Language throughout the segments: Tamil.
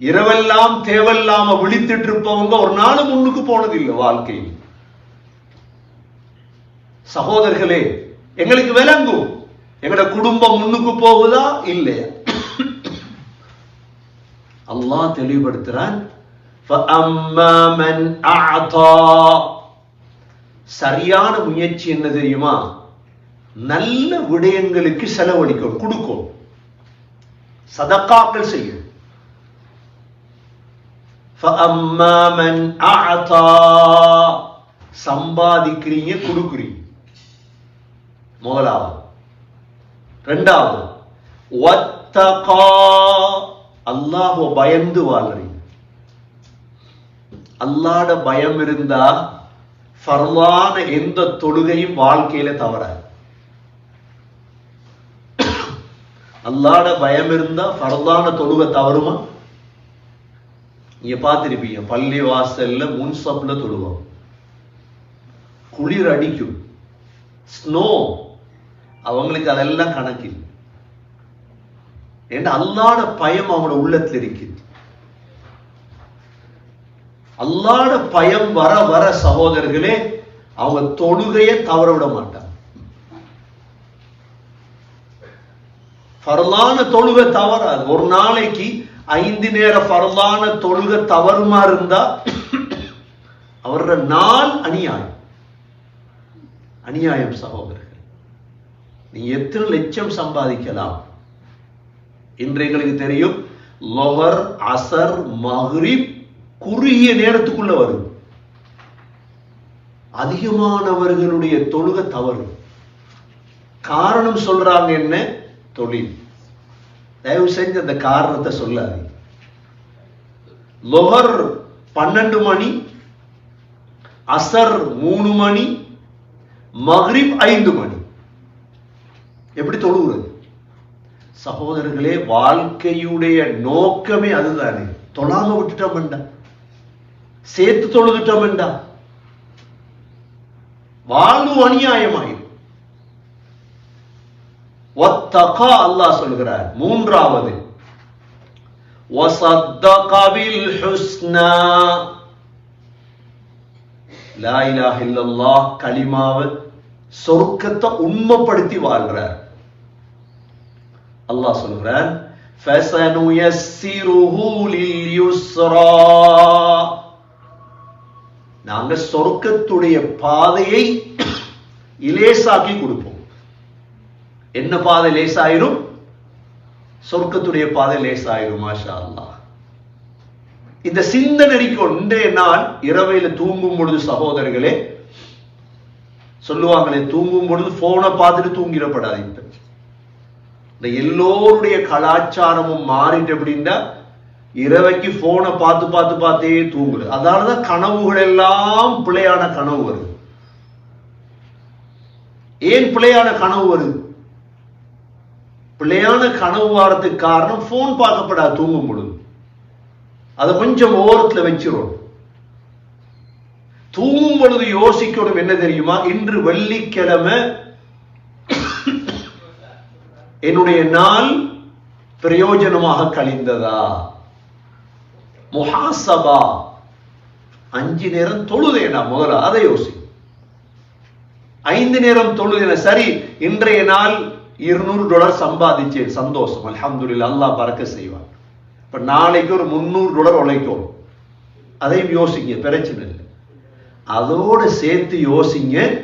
இரவெல்லாம் தேவையில்லாம விழித்துட்டு இருப்பவங்க ஒரு நாளும் முன்னுக்கு போனது இல்லை வாழ்க்கையில். சகோதரர்களே எங்களுக்கு விளங்கும். எங்களோட குடும்பம் முன்னுக்கு போகுதா? இல்லையா அல்லாஹ் தெளிவுபடுத்துறான் சரியான முயற்சி என்ன தெரியுமா? நல்ல விடயங்களுக்கு செலவழிக்கும் கொடுக்கும் சதக்காக்கள் செய்யும் சம்பாதிக்கிறீங்க கொடுக்குறீங்க. முதலாவது. ரெண்டாவது. வத்தகா பயந்து வாழ்றீங்க. அல்லாட பயம் இருந்தா ஃபர்லான எந்த தொழுகையும் வாழ்க்கையில தவற அல்லாட பயம் இருந்தா ஃபர்லான தொழுகை தவறுமா? நீங்க பார்த்திருப்பீங்க பள்ளி வாசல்ல முன்சப்ல தொழுவோம் குளிர் அடிக்கும். ஸ்னோ அவங்களுக்கு அதெல்லாம் கணக்கில் ஏன்னா அல்லாட பயம் அவங்களோட உள்ளத்தில் இருக்குது. அல்லாட பயம் வர வர சகோதரர்களே அவங்க தொழுகையை தவற விட மாட்டாங்க. ஃபர்லான தொழுகை தவறாது. ஒரு நாளைக்கு ஐந்து நேர பரவான தொழுகை தவறுமா இருந்தா அவரோட நாள் அநியாயம். அநியாயம் சகோதரர்கள். நீ எத்தனை லட்சம் சம்பாதிக்கலாம்? இன்று எங்களுக்கு தெரியும் லொஹர் அசர் மஹ்ரிப் குறுகிய நேரத்துக்குள்ள வரும். அதிகமானவர்களுடைய தொழுக தவறு. காரணம் சொல்றாங்க என்ன? தொழில். தயவு செஞ்சு அந்த காரணத்தை சொல்லாது லொஹர் பன்னெண்டு மணி அசர் மூணு மணி மஹ்ரிப் ஐந்து மணி. எப்படி தொழுகிறது சகோதரர்களே வாழ்க்கையுடைய நோக்கமே அதுதானே. தொழாம விட்டுட்டோம்டா சேர்த்து தொழுதுட்டோம் வேண்டாம் வாழ்வு அநியாயமாயிரும். ஒத்தகா அல்லாஹ் சொல்கிறார். மூன்றாவது وصدق بالحسنى லா இலாஹ இல்லல்லாஹ் கலிமாவை சொர்க்கத்தை உண்மைப்படுத்தி வாழ்றார். அல்லாஹ் சொல்கிறார் நாங்க சொர்க்கத்துடைய பாதையை இலேசாக்கி கொடுப்போம். என்ன பாதை லேசாயிரும்? சொர்க்கத்துடைய பாதை லேசாயிரும் மாஷா அல்லா இந்த சிந்தனை கொண்டே நாள் இரவையில தூங்கும் பொழுது சகோதரர்களே சொல்லுவாங்களே தூங்கும் பொழுது போனை பார்த்துட்டு தூங்கிடப்படாது இந்த எல்லோருடைய கலாச்சாரமும் மாறிட்டு அப்படின்னா இரவைக்கு போனை பார்த்து பார்த்து பார்த்தே தூங்குது. அதனாலதான் கனவுகள் எல்லாம் பிழையான கனவு வருது. ஏன் பிழையான கனவு வருது? பிள்ளையான கனவு வாரத்துக்கு காரணம் போன் பார்க்கப்படாது தூங்கும் பொழுது அதை கொஞ்சம் ஓரத்தில் வச்சிடும் தூங்கும் பொழுது யோசிக்கணும் என்ன தெரியுமா? இன்று வெள்ளிக்கிழமை. என்னுடைய நாள் பிரயோஜனமாக கழிந்ததா? முஹாசபா. அஞ்சு நேரம் தொழுதேனா முதல்ல அதை யோசி. ஐந்து நேரம் தொழுதேன. சரி இன்றைய நாள் இருநூறு டாலர் சம்பாதிச்சேன் சந்தோஷம். அல்ஹம்துலில்லாஹ் அல்லாஹ் பறக்க செய்வான். இப்ப நாளைக்கு ஒரு முந்நூறு டாலர் உழைக்கும் அதையும் யோசிங்க பிரச்சனை இல்லை. அதோட சேர்த்து யோசிங்க.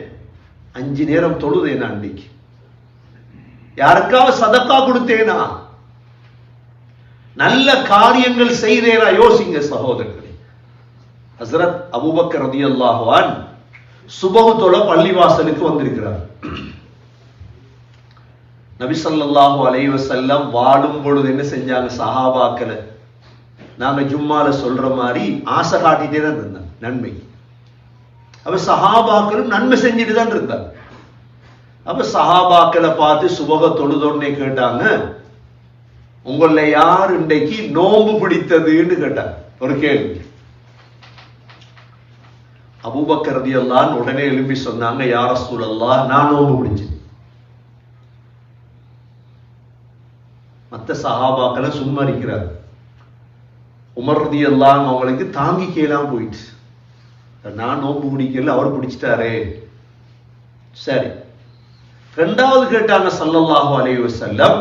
அஞ்சு நேரம் தொழுதேனா அன்னைக்கு. யாருக்காவது சதக்கா கொடுத்தேனா? நல்ல காரியங்கள் செய்தேனா? யோசிங்க சகோதரர்களே. ஹசரத் அபுபக்கர் ரதி அன் சுபஹு தொழ பள்ளிவாசலுக்கு வந்திருக்கிறார். நபிசல்லாஹு ஸல்லல்லாஹு அலைஹி வாடும் பொழுது என்ன செஞ்சாங்க சஹாபாக்களை? நாங்க ஜும்மால சொல்ற மாதிரி ஆசை காட்டிட்டே தான் இருந்தாங்க நன்மை. அப்ப சஹாபாக்களும் நன்மை செஞ்சுட்டு தான் இருந்தாங்க. அப்ப சஹாபாக்களை பார்த்து சுபக தொழுதோடனே கேட்டாங்க உங்கள யார் இன்றைக்கு நோம்பு பிடித்ததுன்னு கேட்டாங்க ஒரு கேள்வி. அபூபக்கரதி எல்லாம் உடனே எழுப்பி சொன்னாங்க யார சூழல்லாம் நான் நோம்பு பிடிச்சேன். மற்ற சஹாபாக்களை சும்மா இருக்கிறார் உமர்தி எல்லாம் அவங்களுக்கு தாங்கி கேளாம போயிடுச்சு. நான் நோம்பு பிடிக்கல அவர் பிடிச்சிட்டாரே. சரி. ரெண்டாவது கேட்டாங்க சல்லல்லாஹு அலைய செல்லம்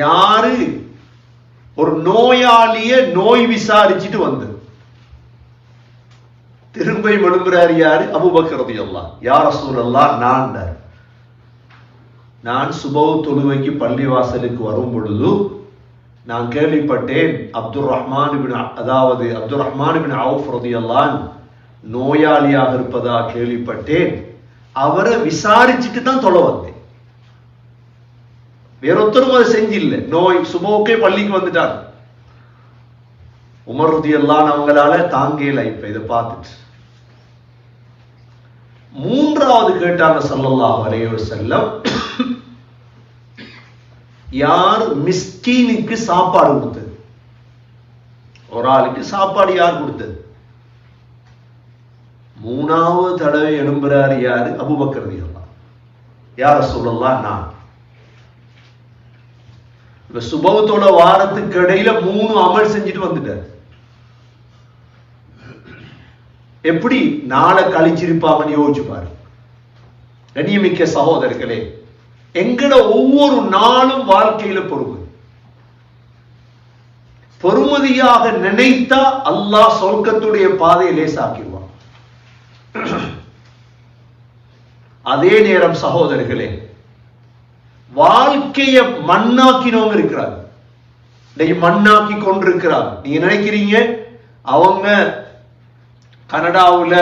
யாரு ஒரு நோயாளிய நோய் விசாரிச்சுட்டு வந்தது? திரும்ப எழும்புறாரு யாரு? அபுபக்கர் எல்லாம் யார் சூழல்லாம் நான் நான் சுபவ தொழுவைக்கு பள்ளிவாசலுக்கு வரும் பொழுது நான் கேள்விப்பட்டேன் அப்துல் ரஹ்மான் அதாவது அப்துல் ரஹ்மான் பின் அவுஃப் ரதியல்லான் நோயாளியாக இருப்பதா கேள்விப்பட்டேன். அவரை விசாரிச்சுட்டு தான் தொலை வந்தேன். வேறொத்தரும் அதை செஞ்சில்லை. நோய் சுபோக்கே பள்ளிக்கு வந்துட்டார் உமர் ரதியல்லான் அவங்களால தாங்கல இப்ப இதை பார்த்துட்டு. மூன்றாவது கேட்டாங்க சல்லல்லாஹு வரையோ செல்லம் யார் மிஸ்கீனுக்கு சாப்பாடு கொடுத்தது? ஒரு ஆளுக்கு சாப்பாடு யார் கொடுத்தது? மூணாவது தடவை எழும்புறாரு யாரு? அபுபக்கர் எல்லாம் யார சொல்லலாம் நான். இப்ப சுபவத்தோட வாரத்துக்கு இடையில மூணு அமல் செஞ்சுட்டு வந்துட்டார். எப்படி நாளை கழிச்சிருப்பாங்கன்னு யோசிச்சு பாரு கண்ணியமிக்க சகோதரர்களே எங்கட ஒவ்வொரு நாளும் வாழ்க்கையில பொறுமை. பொறுமதியாக நினைத்தா அல்லாஹ் சொர்க்கத்துடைய பாதையை லேசாக்கிடுவான். அதே நேரம் சகோதரர்களே வாழ்க்கைய மண்ணாக்கினவங்க இருக்கிறார் இன்னைக்கு மண்ணாக்கி கொண்டிருக்கிறார் நீங்க நினைக்கிறீங்க? அவங்க கனடாவுல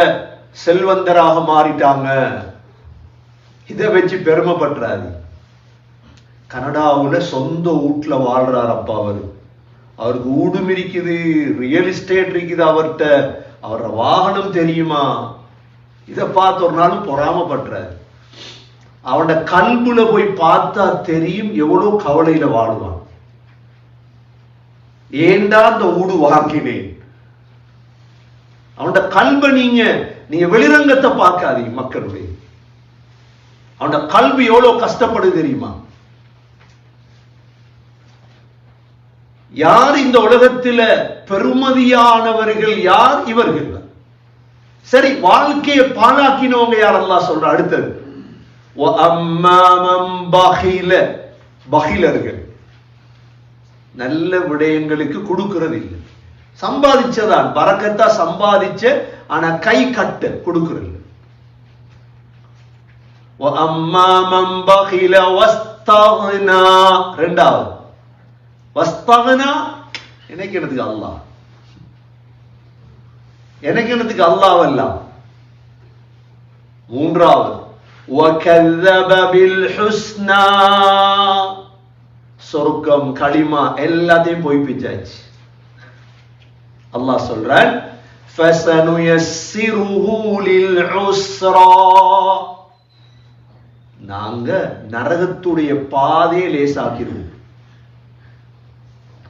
செல்வந்தராக மாறிட்டாங்க. இதை வச்சு பெருமைப்படுறாரு கனடாவில் சொந்த வீட்டுல வாழ்றாரு அப்பா அவரு. அவருக்கு ஊடும் இருக்குது ரியல் எஸ்டேட் இருக்குது அவர்கிட்ட அவரோட வாகனம் தெரியுமா? இதை பார்த்து ஒரு நாள் பொறாமப்படுறாரு. அவனோட கல்புல போய் பார்த்தா தெரியும் எவ்வளவு கவலையில வாழ்வான். ஏண்டா அந்த ஊடு வாங்கினேன்? அவனோட கல்பை நீங்க நீங்க வெளிரங்கத்தை பார்க்காதீங்க மக்களுடைய அவனோட கல்வி எவ்வளவு கஷ்டப்படுது தெரியுமா? யார் இந்த உலகத்துல பெருமதியானவர்கள் யார்? இவர்கள் சரி வாழ்க்கையை பாழாக்கினவங்க யாரெல்லாம் சொல்ற அடுத்தது. பகிலர்கள் நல்ல விடயங்களுக்கு கொடுக்கிறது இல்லை சம்பாதிச்சதான். பறக்கத்தா சம்பாதிச்ச ஆனா கை கட்ட கொடுக்கிறது ரெண்டாவது நினைக்கிறதுக்கு அல்லாஹ் நினைக்கிறதுக்கு அல்லாஹ் எல்லாம் மூன்றாவது சொருக்கம் களிமா எல்லாத்தையும் போய் பிச்சாச்சு அல்லாஹ் சொல்றான் நாங்க நரகத்துடைய பாதையை லேசாக்கிடுவோம்.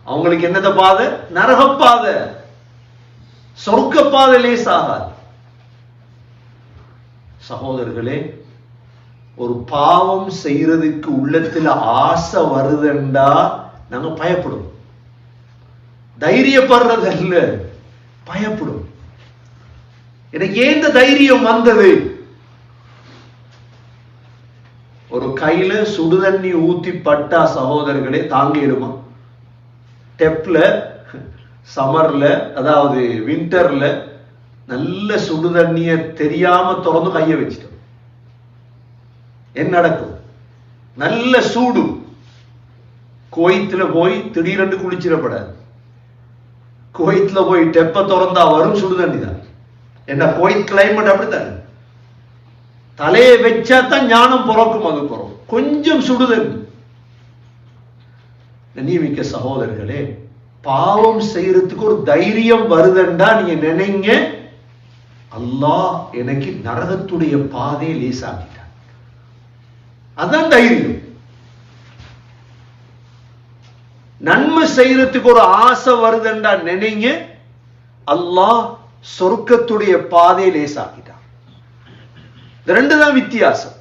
அவங்களுக்கு என்னத பாதை? நரகப்பாதை. சொர்க்க பாதை லேசாகாது. சகோதரர்களே ஒரு பாவம் செய்யறதுக்கு உள்ளத்துல ஆசை வருதுண்டா நாங்க பயப்படும் தைரியப்படுறது அல்ல பயப்படும் எனக்கு ஏன் இந்த தைரியம் வந்தது? ஒரு கையில சுடுதண்ணி ஊத்தி பட்டா சகோதரர்களே தாங்கிடுமா டெப்ல சமர்ல அதாவது வின்டர்ல நல்ல சுடுதண்ணிய தெரியாம திறந்து கைய வச்சிட்டோம். என்ன நடக்கும்? நல்ல சூடு. கோயத்துல போய் திடீரென்று குளிச்சிடப்படாது. கோயத்துல போய் டெப்ப திறந்தா வரும் சுடுதண்ணி தான். என்ன கோயத் கிளைமேட் அப்படித்தானே. தலையை வச்சா தான் ஞானம் பிறக்கும் அது பிறக்கும். கொஞ்சம் சுடுதல். நியமிக்க சகோதரர்களே பாவம் செய்யறதுக்கு ஒரு தைரியம் வருதுண்டா நீங்க நினைங்க. அல்லாஹ் எனக்கு நரகத்துடைய பாதையை லேசாக்கிட்டான். அதான் தைரியம். நன்மை செய்யறதுக்கு ஒரு ஆசை வருதுண்டா நினைங்க. அல்லாஹ் சொர்க்கத்துடைய பாதையை லேசாக்கிட்டான். லேசாக்கிட்டான். ரெண்டு தான் வித்தியாசம்.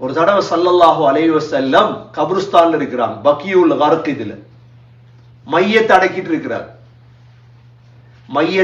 ஒரு தடவை சல்லல்லாஹு அலைஹி வஸல்லம் கபிரிஸ்தான்ல இருக்கிறான் பக்கியுல் கர்க் இதுல. மையத்தை அடக்கிட்டு இருக்கிறார். மைய